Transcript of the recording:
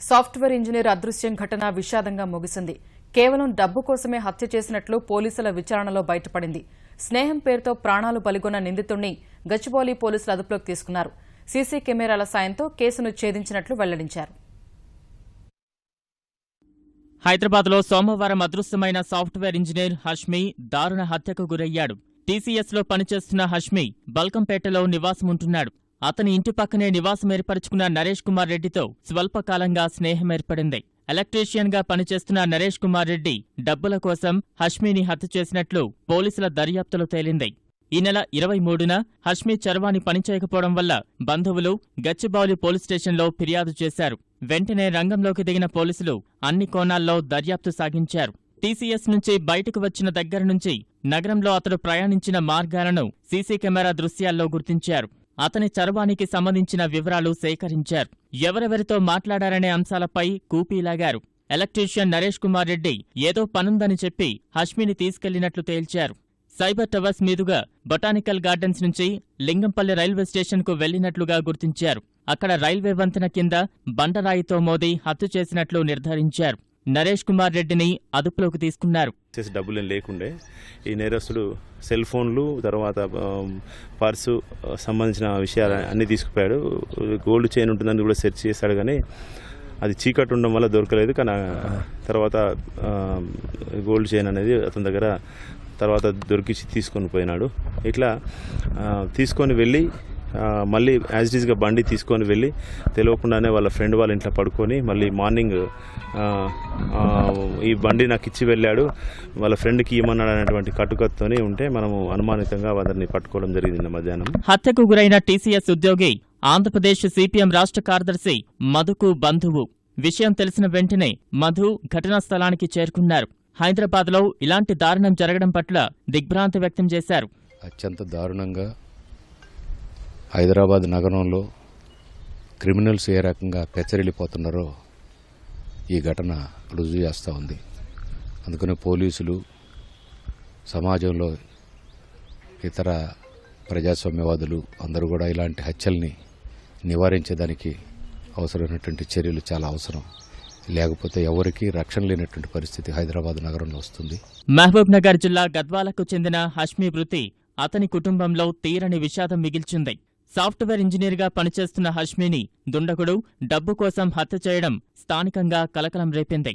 Software engineer అదృశ్యం ఘటన విషాదంగా ముగిసింది. కేవలం డబ్బు కోసమే హత్య చేసినట్లు పోలీసుల విచారణలో బయటపడింది. స్నేహం పేరుతో ప్రాణాలు బలిగొన్న నిందితుణ్ణి గచ్చిబౌలి పోలీసులు అదుపులోకి తీసుకున్నారు. సీసీ కెమెరాల సాయంతో కేసును ఛేదించినట్లు వెల్లడించారు. హైదరాబాద్లో సోమవారం అదృశ్యమైన సాఫ్ట్వేర్ ఇంజనీర్ హష్మి దారుణ హత్యకు గురయ్యాడు. టీసీఎస్లో పనిచేస్తున్న హష్మి బల్కంపేటలో నివాసముంటున్నాడు. అతని ఇంటి పక్కనే నివాసం ఏర్పరచుకున్న నరేష్ కుమార్ రెడ్డితో స్వల్పకాలంగా స్నేహం ఏర్పడింది. ఎలక్ట్రీషియన్గా పనిచేస్తున్న నరేష్ కుమార్ రెడ్డి డబ్బుల కోసం హష్మిని హత్య చేసినట్లు పోలీసుల దర్యాప్తులో తేలింది. ఈ నెల ఇరవై మూడున హష్మి చర్వాణి పనిచేయకపోవడం వల్ల బంధువులు గచ్చిబౌలి పోలీస్ స్టేషన్లో ఫిర్యాదు చేశారు. వెంటనే రంగంలోకి దిగిన పోలీసులు అన్ని కోణాల్లో దర్యాప్తు సాగించారు. టీసీఎస్ నుంచి బయటకు వచ్చిన దగ్గర నుంచి నగరంలో అతడు ప్రయాణించిన మార్గాలను సీసీ కెమెరా దృశ్యాల్లో గుర్తించారు. అతని చరవానికి సంబంధించిన వివరాలు సేకరించారు. ఎవరెవరితో మాట్లాడారనే అంశాలపై కూపీలాగారు ఎలక్ట్రీషియన్ నరేష్ కుమార్ రెడ్డి ఏదో పనుందని చెప్పి హష్మిని తీసుకెళ్ళినట్లు తేల్చారు. సైబర్ టవర్స్ మీదుగా బొటానికల్ గార్డెన్స్ నుంచి లింగంపల్లి రైల్వే స్టేషన్కు వెళ్ళినట్లుగా గుర్తించారు. అక్కడ రైల్వే వంతెన కింద బండరాయితో మోదీ హత్య చేసినట్లు నిర్ధారించారు. నరేష్ కుమార్ రెడ్డిని అదుపులోకి తీసుకున్నారు. చేసి డబ్బులు లేకుండే. ఈ నేరస్తుడు సెల్ ఫోన్లు తర్వాత పర్సు సంబంధించిన విషయాలు అన్నీ తీసుకుపోయాడు. గోల్డ్ చైన్ ఉంటుందని కూడా సెర్చ్ చేశాడు కానీ అది చీకటి ఉండడం వల్ల దొరకలేదు. కానీ తర్వాత గోల్డ్ చైన్ అనేది అతని దగ్గర తర్వాత దొరికించి తీసుకొని పోయినాడు. ఇట్లా తీసుకొని వెళ్ళి మళ్ళీ యాజ్ ఈజ్గా బండి తీసుకొని వెళ్ళి తెలియకుండానే వాళ్ళ ఫ్రెండ్ వాళ్ళ ఇంట్లో పడుకొని మళ్ళీ మార్నింగ్ ఈ బండి నాకు ఇచ్చి వెళ్ళాడు. వాళ్ళ ఫ్రెండ్కి ఇవ్వమన్నాడు అనేటువంటి కట్టుకత్తోని ఉంటే మనము అనుమానితంగా అతన్ని పట్టుకోవడం జరిగింది మధ్యాహ్నం. హత్యకు గురైన టీసీఎస్ ఉద్యోగి ఆంధ్రప్రదేశ్ సిపిఎం రాష్ట్ర కార్యదర్శి మధుకు బంధువు. విషయం తెలిసిన వెంటనే మధు ఘటనా స్థలానికి చేరుకున్నారు. హైదరాబాద్లో ఇలాంటి దారుణం జరగడం పట్ల దిగ్భ్రాంతి వ్యక్తం చేశారు. అత్యంత దారుణంగా హైదరాబాద్ నగరంలో క్రిమినల్స్ ఏ రకంగా పెచ్చరిల్లిపోతున్నారో ఈ ఘటన రుజువు చేస్తూ ఉంది. అందుకని పోలీసులు సమాజంలో ఇతర ప్రజాస్వామ్యవాదులు అందరూ కూడా ఇలాంటి హత్యల్ని నివారించేదానికి అవసరమైనటువంటి చర్యలు చాలా అవసరం. లేకపోతే ఎవరికి రక్షణ లేనటువంటి పరిస్థితి హైదరాబాద్ నగరంలో వస్తుంది. మహబూబ్ నగర్ జిల్లా గద్వాలకు చెందిన హష్మీ వృత్తి అతని కుటుంబంలో తీరని విషాదం మిగిల్చింది. సాఫ్ట్వేర్ ఇంజనీర్గా పనిచేస్తున్న హష్మీని దుండగుడు డబ్బు కోసం హత్య చేయడం స్థానికంగా కలకలం రేపింది.